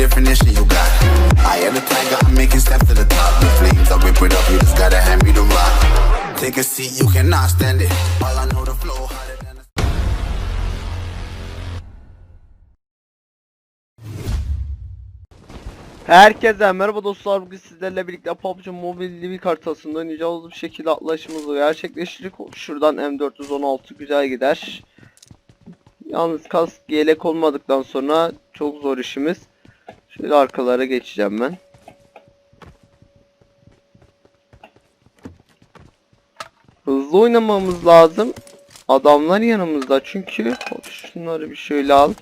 definition you got. I am the tiger, I'm making steps to the top. The flames, I whip up, you just gotta hand me the rock. Take a seat, you cannot stand it. All I know the flow Herkese merhaba dostlar bugün sizlerle birlikte PUBG Mobile Living haritasında oynayacağımız bir şekilde atlaşımızı gerçekleştirdik. Şuradan M416 güzel gider. Yalnız kask yelek olmadıktan sonra çok zor işimiz. Şöyle arkalara geçeceğim ben. Hızlı oynamamız lazım. Adamlar yanımızda çünkü şunları bir şöyle al.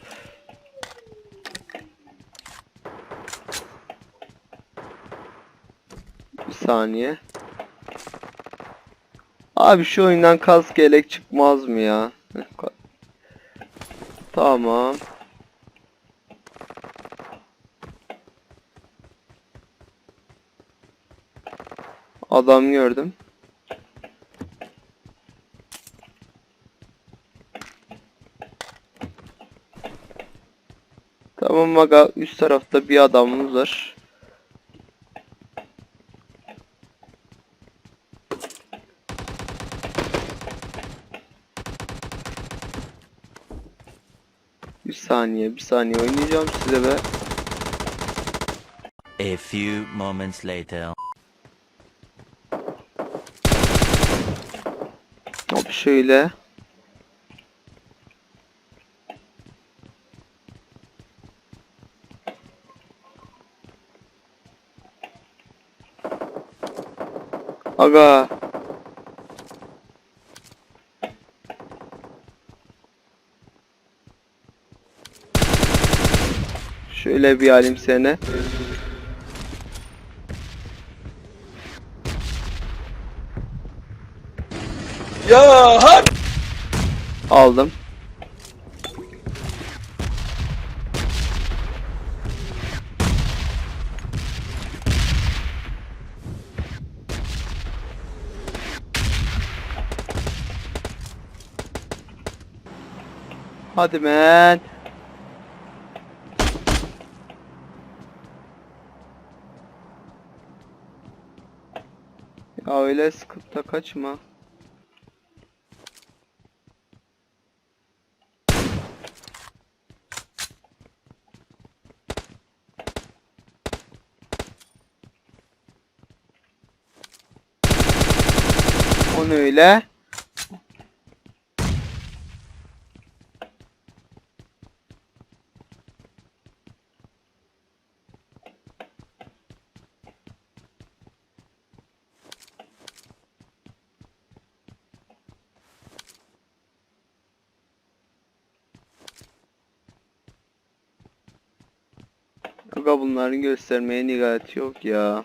Bir saniye. Abi şu oyundan kask yelek çıkmaz mı ya? Tamam. Adam gördüm. Tamam aga üst tarafta bir adamımız var. Bir saniye, bir saniye oynayacağım size be. A few moments later. Hop şöyle. Aga. Şöyle bir alayım seni. Aldım. Hadi men. Ya öyle sıkıp kaçma. Ne öyle? Aga bunların göstermeye niyeti yok ya.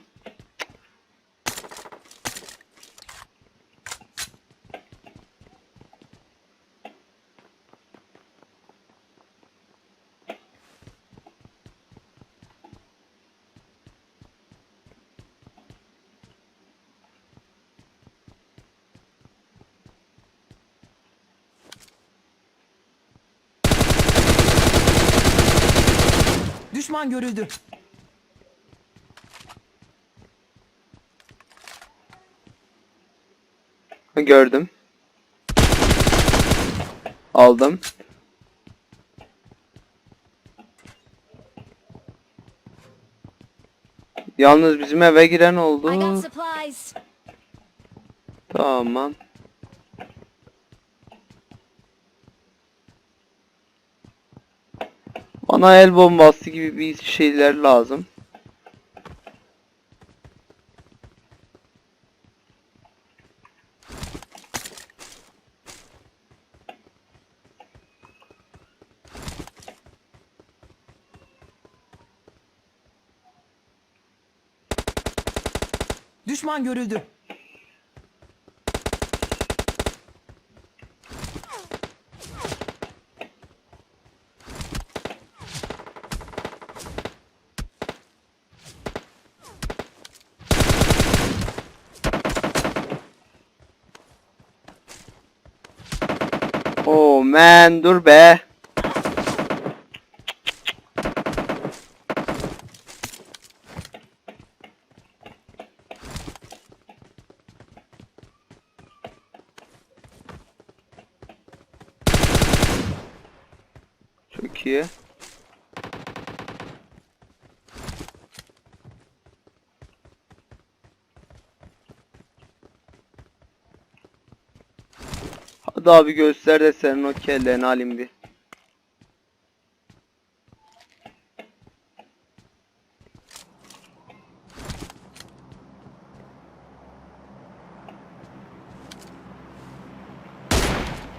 Düşman görüldü. Gördüm. Aldım. Yalnız bizim eve giren oldu. Tamam. Bana el bombası gibi bir şeyler lazım. Düşman görüldü. Lan dur be. Çok iyi. Hadi abi göster de senin o kelleni alayım bir.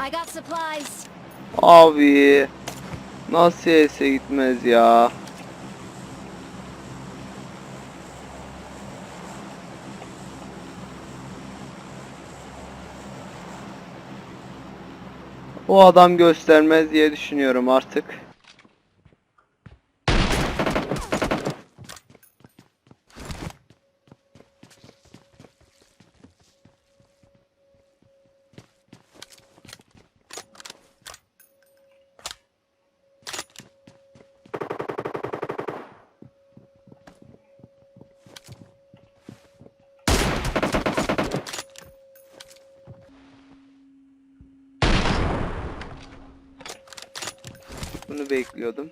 I got supplies. Abi nasıl ese gitmez ya. O adam göstermez diye düşünüyorum artık. Bunu bekliyordum.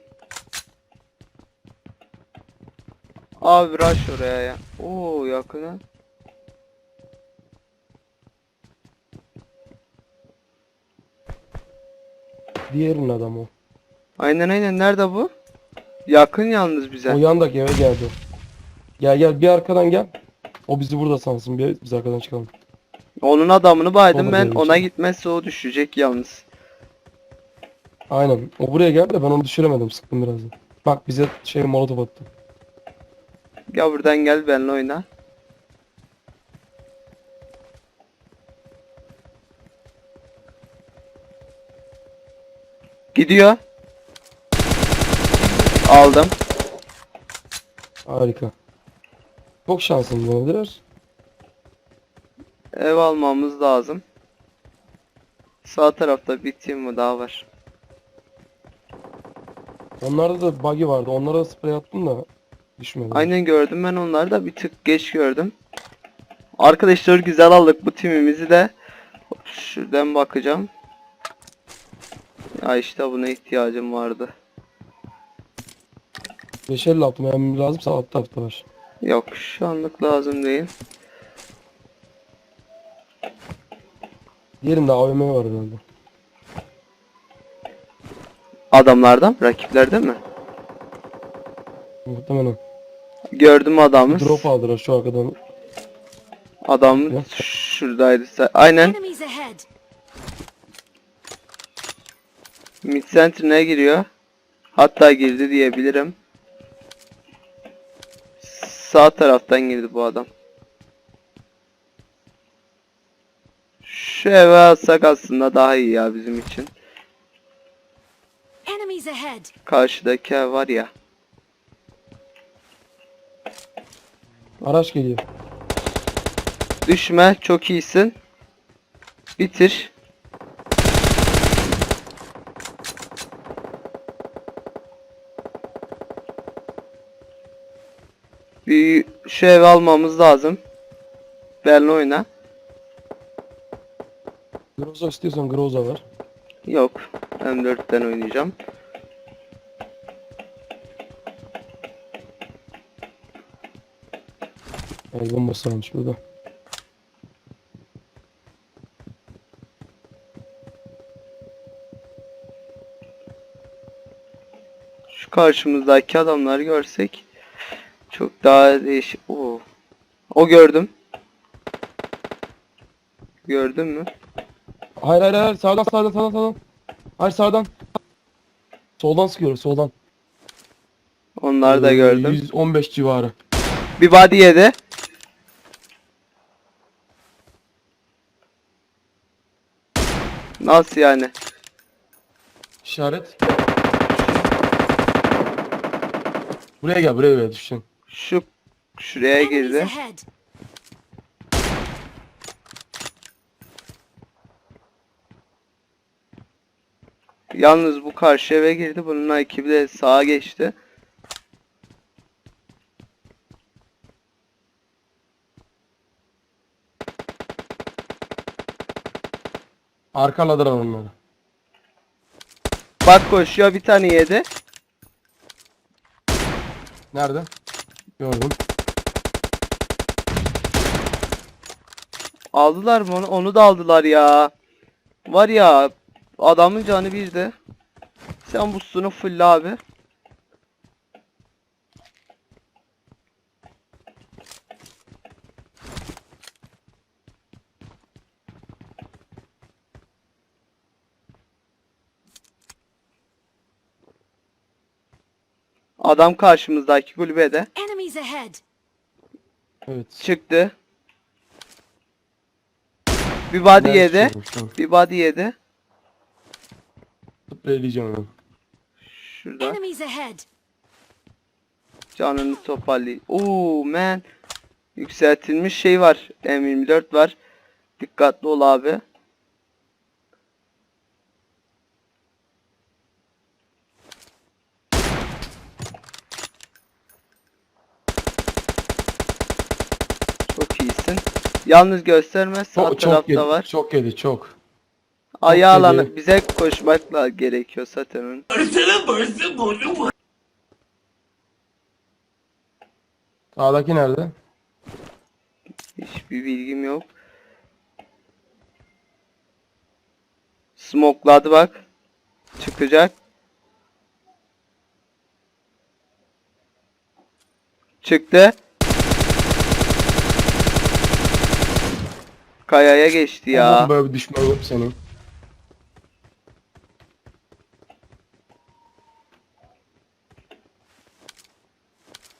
Abi rush oraya ya. Oo yakına. Diğerinin adamı o. Aynen aynen nerede bu? Yakın yalnız bize. O yandaki eve geldi. Gel gel bir arkadan gel. O bizi burada sansın bir biz arkadan çıkalım. Onun adamını baydım ben ona gitmezse o düşecek yalnız. Aynen. O buraya geldi de ben onu düşüremedim sıktım biraz. da. Bak bize şey molotof attı. Gel buradan gel benimle oyna. Gidiyor. Aldım. Harika. Çok şansın Nedir? Ev almamız lazım. Sağ tarafta bir team daha var. Onlarda da buggy vardı. Onlara da sprey attım da düşmedi. Aynen gördüm ben onları da bir tık geç gördüm. Arkadaşlar güzel aldık bu timimizi de. Şuradan bakacağım. Ya işte buna ihtiyacım vardı. 550 attım. Yani lazımsa alt tarafta var. Yok şu anlık lazım değil. Diğerinde AVM var herhalde. Adamlardan, rakiplerden mi? Muhtemelen. Gördüm adamı. Drop aldılar şu arkadan. Adam Yok. şuradaydı. Aynen. Enemies ahead. Mid center'ine giriyor. Hatta girdi diyebilirim. Sağ taraftan girdi bu adam. Şu eve alsak aslında daha iyi ya bizim için. Enemies ahead. Karşıdaki ev var ya. Araç geliyor. Düşme çok iyisin. Bitir. Bir şu evi almamız lazım. Benle oyna. Groza istiyorsan Groza var. Yok. M4'ten oynayacağım. El bombası varmış burada. Şu karşımızdaki adamları görsek çok daha değişik. Oo. O gördüm. Gördün mü? Hayır hayır hayır sağdan sağdan sağdan sağdan. Hayır sağdan. Soldan sıkıyoruz soldan. Onları da Ee, gördüm. 115 civarı. Bir body yedi. Nasıl yani? İşaret. Buraya gel buraya gel düşeceksin. Şu şuraya girdi. Yalnız bu karşı eve girdi. Bunun ekibi de sağa geçti. Arkaladılar onları. Bak koşuyor bir tane yedi. Nerede? Gördüm. Aldılar mı onu? Onu da aldılar ya. Var ya adamın canı birdi. Sen boostunu full abi. Adam karşımızdaki kulübede. Evet. çıktı. Bir body yedi. Bir body yedi. Spreyleyeceğim onu. Şurada. Enemies ahead. Canını toparlayın. Oo man. Yükseltilmiş şey var. M24 var. Dikkatli ol abi. Çok iyisin. Yalnız gösterme sağ Çok, çok tarafta yedi. var. Çok yedi çok. Alanı bize koşmakla gerekiyor zaten. Sağdaki nerede? Hiçbir bilgim yok. Smokladı bak. Çıkacak. Çıktı. Kayaya geçti ya. Oğlum Böyle bir düşman yok senin.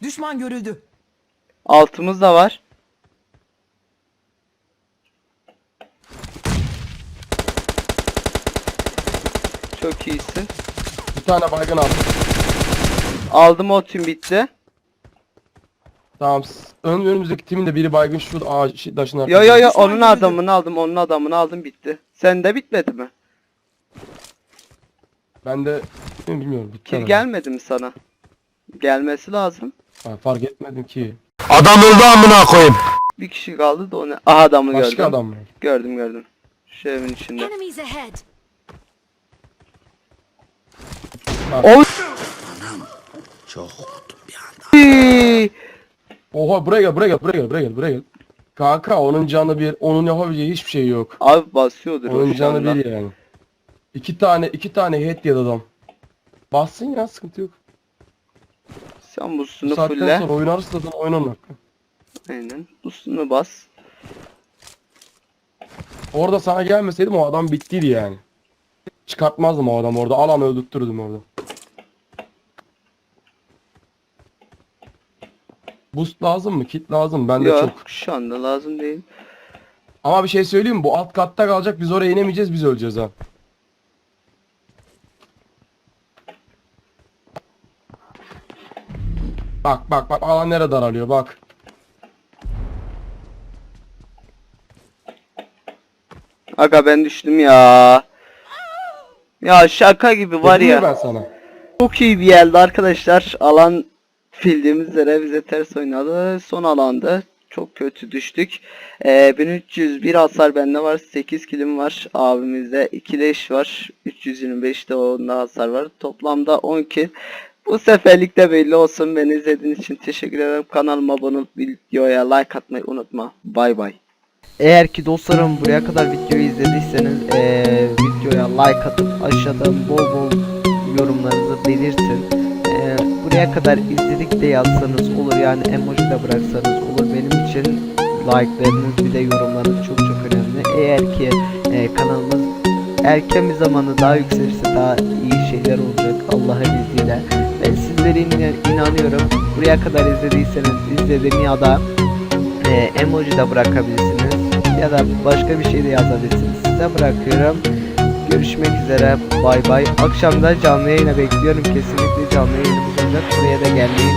Düşman görüldü. Altımızda var. Çok iyisin. Bir tane baygın aldım. Aldım o tüm bitti. Tamam. Ön önümüzdeki timin de biri baygın şu ağaç şey, taşın Yo arkasında. yo yo onun görüldü. adamını aldım onun adamını aldım bitti. Sende bitmedi mi? Ben de bilmiyorum. Bitti Kill herhalde. gelmedi mi sana? Gelmesi lazım. Ha, fark etmedim ki. Bir kişi kaldı da o ne? Aha adamı Başka gördüm. adam mı? Gördüm gördüm. Şu evin içinde. Enemies ahead. O Oha buraya gel buraya gel buraya gel buraya gel buraya gel. Kanka onun canı bir, onun yapabileceği hiçbir şey yok. Abi basıyordur o Onun şu canı anda. bir yani. İki tane iki tane head yedi adam. Bassın ya sıkıntı yok. Sen boostunu saatten fulle. sonra oynarız zaten oynamak. Aynen. Boostunu bas. Orada sana gelmeseydim o adam bittiydi yani. Çıkartmazdım o adam orada. Alan öldürttürdüm orada. Boost lazım mı? Kit lazım. Ben de Yok çok. şu anda lazım değil. Ama bir şey söyleyeyim mi? Bu alt katta kalacak. Biz oraya inemeyeceğiz. Biz öleceğiz ha. Bak bak bak alan nerede daralıyor bak. Aga ben düştüm ya. Ya şaka gibi var Dedim ya. ben sana. Çok iyi bir yerdi arkadaşlar. Alan bildiğimiz üzere bize ters oynadı. Son alanda çok kötü düştük. Ee, 1301 hasar bende var. 8 kilim var. Abimizde 2 leş var. 325 de onda hasar var. Toplamda 10 kill. Bu seferlik de belli olsun. Beni izlediğiniz için teşekkür ederim. Kanalıma abone olup videoya like atmayı unutma. Bay bay. Eğer ki dostlarım buraya kadar videoyu izlediyseniz eee, videoya like atıp aşağıdan bol bol yorumlarınızı belirtin. Eee, buraya kadar izledik de yazsanız olur yani emoji de bıraksanız olur benim için like'larınız bir de yorumlarınız çok çok önemli. Eğer ki eee, kanalımız erken bir zamanda daha yükselirse daha iyi şeyler olacak Allah'ın izniyle. İnan- inanıyorum. Buraya kadar izlediyseniz izledim ya da e, emoji de bırakabilirsiniz ya da başka bir şey de yazabilirsiniz. Size bırakıyorum. Görüşmek üzere. Bay bay. Akşamda canlı yayına bekliyorum. Kesinlikle canlı yayınımız olacak. Buraya da gelmeyi